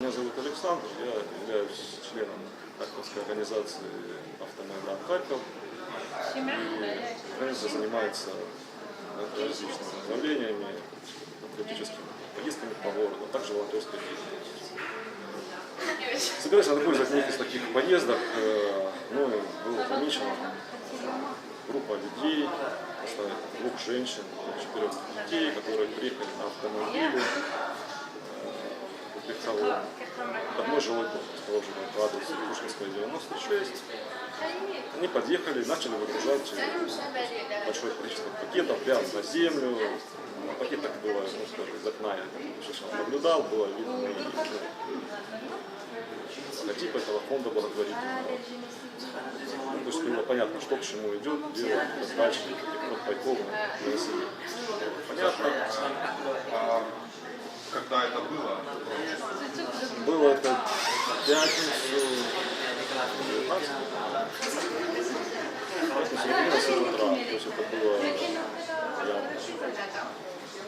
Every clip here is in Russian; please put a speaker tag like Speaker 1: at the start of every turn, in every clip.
Speaker 1: Меня зовут Александр, я являюсь членом Харьковской организации «Автомайдан Харьков». И организация занимается различными направлениями, патриотическими поездками по городу, а также волонтерской деятельностью. Собираюсь на такой из таких поездок, э, мною было помечено группа людей, двух женщин, четырех детей, которые приехали на автомобиле легковом под мой жилой дом, расположенный по адресу Пушкинская 96. Они подъехали, начали выгружать большое количество пакетов прямо на землю. На пакетах было, ну, скажем, из окна я наблюдал, было видно и, ну, логотип этого фонда благотворительного. Ну, то есть было понятно, что к чему идет, дело этих вот пайков. Понятно.
Speaker 2: А когда это было?
Speaker 1: Было это в пятницу, 19 пятницу 11 утра. То есть это было явно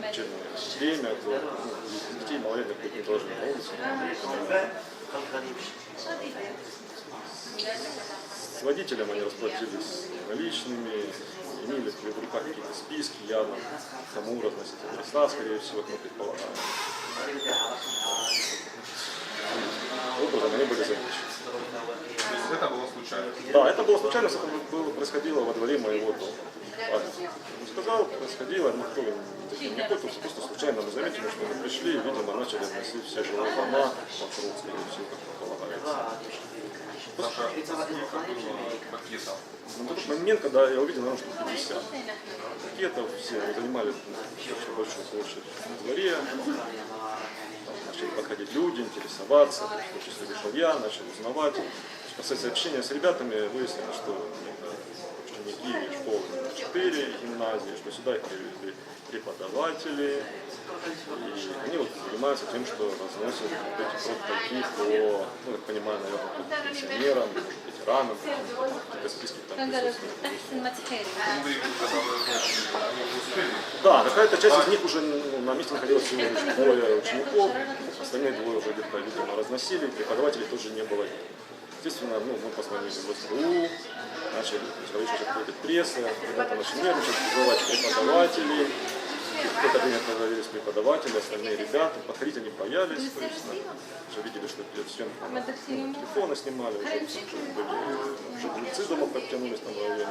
Speaker 1: вечернее время, то детей малолетних быть не должны на улице. С водителем они расплатились наличными, имели в руках какие-то списки, явно кому разносить адреса, скорее всего, мы предполагаем. Образом они были замечены.
Speaker 2: Это было случайно?
Speaker 1: Да, это было случайно, это было, происходило во дворе моего дома. Не сказал, происходило, никто не пользовался, просто случайно мы заметили, что мы пришли, и, видимо, начали относить все жилые дома вокруг, скорее всего, как предполагается. На тот момент, когда я увидел, наверное, штук 50 пакетов, все занимали очень большую площадь в дворе, Там начали подходить люди, интересоваться, в числе вышел я, начал узнавать. Есть, После общения с ребятами выяснилось, что ученики школы 4 гимназии, что сюда их привезли преподаватели, они вот занимаются тем, что разносят вот эти продпаки по, ну, так понимаю, наверное, пенсионерам, ветеранам, какие-то списки там Да, какая-то часть из них уже ну, на месте находилась всего лишь двое учеников, остальные двое уже где-то, видимо, разносили, преподавателей тоже не было. Естественно, ну, мы позвонили в СБУ, начали человечество что-то пресса, ребята начали нервничать, вызывать преподавателей, этот день остановились преподаватели, остальные ребята. Подходить они боялись, то есть ну, уже видели, что съемка. на Телефоны снимали, уже жильцы дома подтянулись в районе,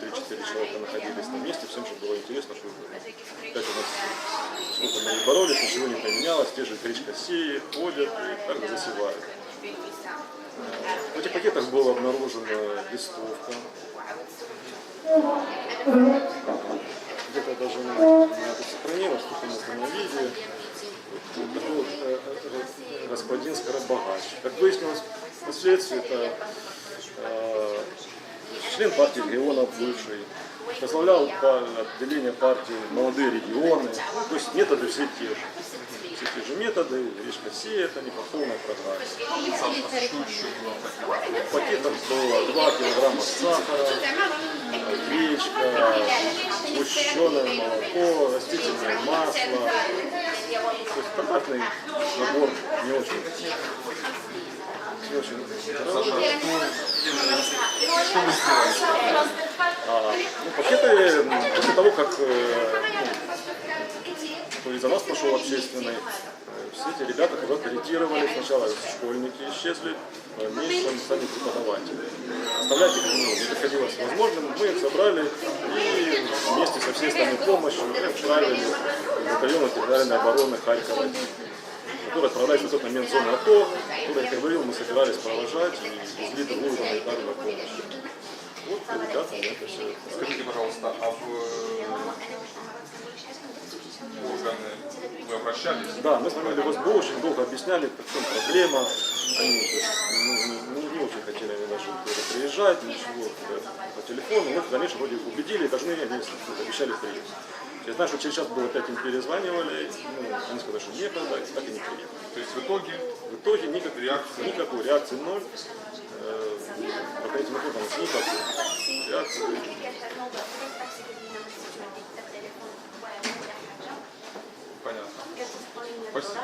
Speaker 1: 3-4 человека находились на месте, всем же было интересно, что опять у нас сколько мы не боролись, ничего не поменялось, те же кричкосеи ходят и так засевают. В этих пакетах была обнаружена листовка. Этом виде. Вот э, э, господин Скоробогач. Как выяснилось впоследствии, это э, член партии регионов бывший, возглавлял отделение партии «Молодые регионы». То есть методы все те же. Все те же методы, лишь Россия это не по полной программе.
Speaker 2: Саша, что еще было в пакетах?
Speaker 1: В пакетах было 2 килограмма сахара, гречка, сгущенное молоко, растительное масло. То есть стандартный набор не очень, не очень? А, ну, пакеты после того, как э, ну, из-за нас пошел общественный, все эти ребята куда-то ретировали. Сначала школьники исчезли, в дальнейшем сами преподаватели. Оставлять их ну, не находилось возможным. Мы их забрали и вместе со всей остальной помощью отправили в батальон территориальной обороны Харькова которые отправлялись на тот момент в зону АТО, которые, как я говорил, мы собирались провожать и везли другую гуманитарную помощь. Вот ребята на это все.
Speaker 2: Скажите, пожалуйста, а в органы вы обращались?
Speaker 1: Да, мы звонили в СБУ, очень долго объясняли, в чем проблема. Они ну, не, не- не очень хотели они даже приезжать, ничего э, по телефону. Мы дальнейшем вроде убедили, должны они ну, обещали приехать. Я знаю, что через час было опять им перезванивали, ну, они сказали, что некогда, так и не приехали.
Speaker 2: То есть в итоге
Speaker 1: В итоге никакой
Speaker 2: Реакции?
Speaker 1: никакой реакции ноль. Э, Руководитель органов никакой реакции.
Speaker 2: понятно. Спасибо.